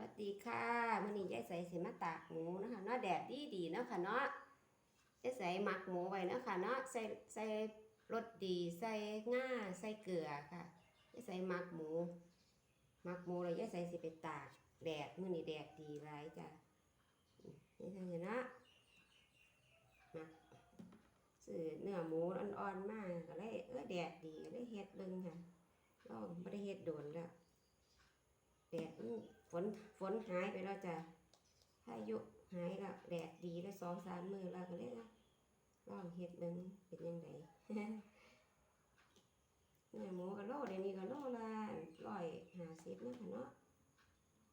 วัสดีค่ะมื้อนี้ยายใส่สิมาตากหมูนะคะเนาะแดดดีดีเนาะค่ะเนาะยายใส่หมักหมูไว้เนาะค่ะเนาะใส่ใส่รสดีใส่ง่าใส่เกลือค่ะยายใส่หมักหมูหมักหมูแล้วยายใส่สิไปตากแดดมื้อนี้แดดดีหลายจ้ะนี่จังซี่เนาะหมักซื้อเนื้อหมูอ่อนๆมากก็เลยเออแดดดีก็เลยเฮ็ดเบิ่งค่ะลองบ่ได้เฮ็ดโดนแล้วแดด ฝนฝนหายไปแล้วจ้ะพายุหายแล้วแดดดีแล้วสองสามมือแล้วก็เลยนะลองเฮ็ดเบิ่งเป็นยังไงเนี่ยหมูกะโลเดี๋ยวนี้กะโลละร้อยห้าสิบเนาะค่ะเนาะ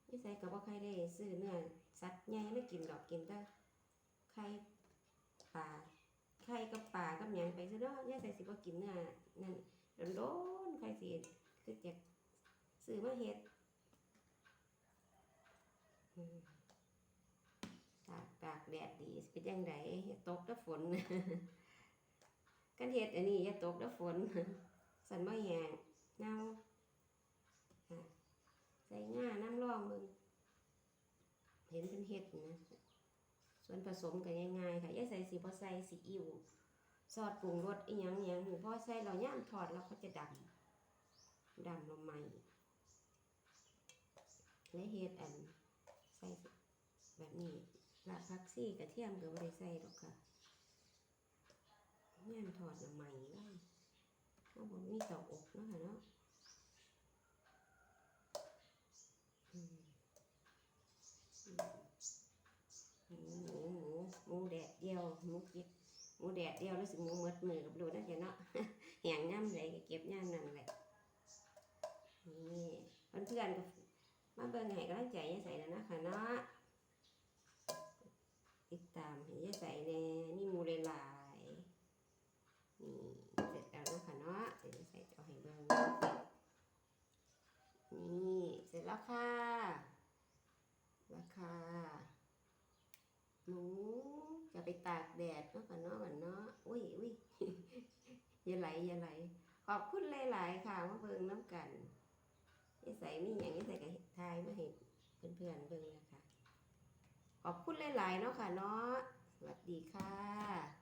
นี่ใส่กับว่าใครได้ซื้อเนื้อสัตว์ใหญ่ไม่กินดอกกินแต่ไข่ปลาไข่กับปลากับหยังไปซะเนาะย่าใส่สิบ่กินเนื้อนั่นโดนๆใครสิคือจะซื้อมาเฮ็ด ตากตากแดดดีเป็นยังไงอย่าตกแล้วฝนกันเห็ดอันนี้อย่าตกแล้วฝน สันบ่แห้งเน่าอะใส่ง่าน้ำร่องมึงเห็นเป็นเห็ดนะส่วนผสมกันง่ายๆค่ะอย่าใส่สีพอใส่ซีอิ๊วซอสปรุงรสอีหยังอหยังหนูพอใส่เราย่างทอดแล้วเขาจะดำดำลงใหม่และเห็ดอัน แบบนี้ลาบพักซี่กระเทียมก็ไม่ได้ใส่หรอกค่ะเนี่ยถอดใหม่ไว้เอาบนมีเตาอบเนาะค่ะเนาะหมูหมูหมูหมูแดดเดียวหมูเก็บหมูแดดเดียวแล้วสิหมูหมดมือกับดูนะเจ้าเนาะแหงย่ำเลยเก็บย่ำนั่นแหละนี่เพื่อนๆก็ มาเบิ่งให้กำลังใจยายใส่แล้วนะคะเนาะติดตามให้ยายใส่แน่นี่มูหลายนี่เสร็จแล้วนะคะเนาะเดี๋ยวยายใส่จะเอาให้เบิ่งนี่เสร็จแล้วค่ะราคาหมูจะไปตากแดดเนาะค่ะเนาะกันเนาะอุ้ยอุ้ยอย่าไหลอย่าไหลขอบคุณหลาย ๆ ค่ะมาเบิ่งน้ำกันนิสัยมีอย่างนิสัยกับ ทายมาให้เพื่อนๆเบิ่งนะคะ ขอบคุณหลายๆเนาะค่ะเนาะ สวัสดีค่ะ